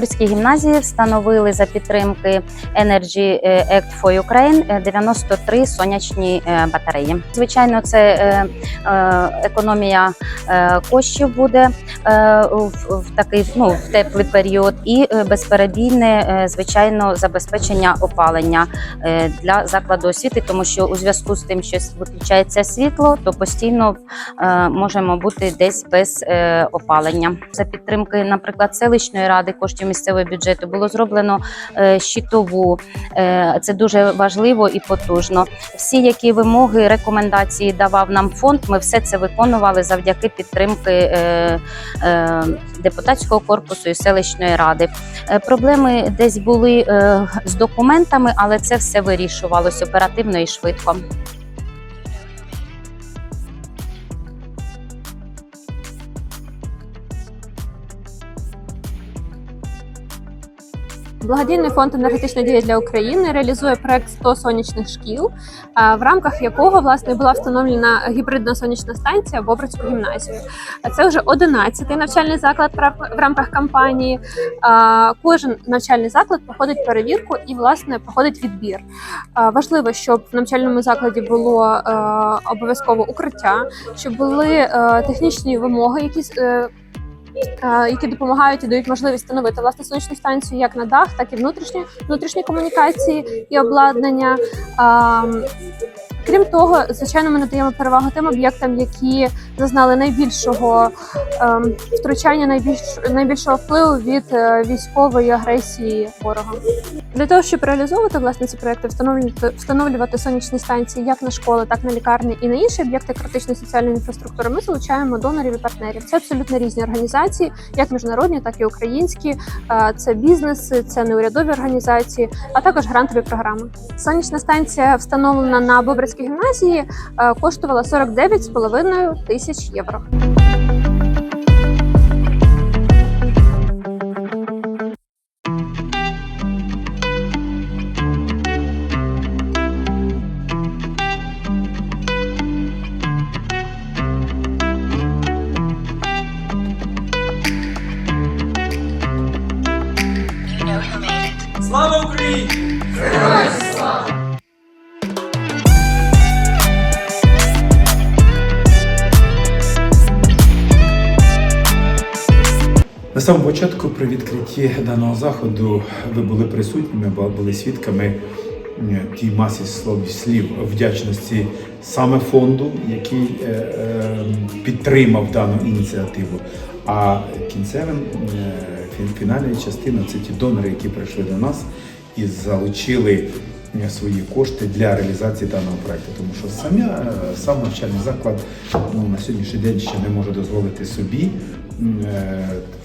В гімназії встановили за підтримки Energy Act for Ukraine е, 93 сонячні е, батареї. Звичайно, це е, е, економія е, коштів буде е, в, такий ну, в теплий період, і е, безперебійне, е, звичайно, забезпечення опалення е, для закладу освіти, тому що у зв'язку з тим, що виключається світло, то постійно е, можемо бути десь без е, опалення. За підтримки, наприклад, селищної ради коштів місцевого бюджету було зроблено е, щитову. Е, Це дуже важливо і потужно. Всі, які вимоги, рекомендації давав нам фонд, ми все це виконували завдяки підтримки е, депутатського корпусу і селищної ради. Проблеми десь були з документами, але це все вирішувалось оперативно і швидко. Благодійний фонд енергетична дія для України реалізує проект 100 сонячних шкіл, в рамках якого власне була встановлена гібридна сонячна станція в Бобрицьку гімназію. Це вже 11-й навчальний заклад в рамках кампанії. Кожен навчальний заклад проходить перевірку і власне проходить відбір. Важливо, щоб в навчальному закладі було обов'язково укриття, щоб були технічні вимоги, які е, які допомагають і дають можливість встановити власне сонячну станцію як на дах, так і внутрішні внутрішні комунікації і обладнання. Крім того, звичайно, ми надаємо перевагу тим об'єктам, які зазнали найбільшого ем, втручання, найбільш найбільшого впливу від е, військової агресії ворога. Для того, щоб реалізовувати власне ці проекти, встановлювати, встановлювати сонячні станції як на школи, так на лікарні і на інші об'єкти критичної соціальної інфраструктури, ми залучаємо донорів і партнерів. Це абсолютно різні організації, як міжнародні, так і українські. Е, Це бізнеси, це неурядові організації, а також грантові програми. Сонячна станція встановлена на Бобрицькій гімназії, е, коштувала 49,5 тисяч євро. На самому початку при відкритті даного заходу ви були присутніми, були свідками тій масі слов слів вдячності саме фонду, який е, е, підтримав дану ініціативу. А кінцевим е, фін- фінальною частиною це ті донори, які прийшли до нас і залучили свої кошти для реалізації даного проекту. Тому що самі, сам навчальний заклад ну, на сьогоднішній день ще не може дозволити собі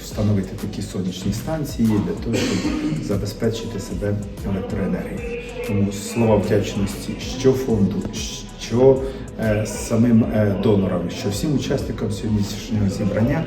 встановити такі сонячні станції для того, щоб забезпечити себе електроенергією. Тому слова вдячності що фонду, що е, самим е, донорам, що всім учасникам сьогоднішнього зібрання.